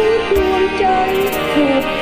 ทุกดวงใจถูก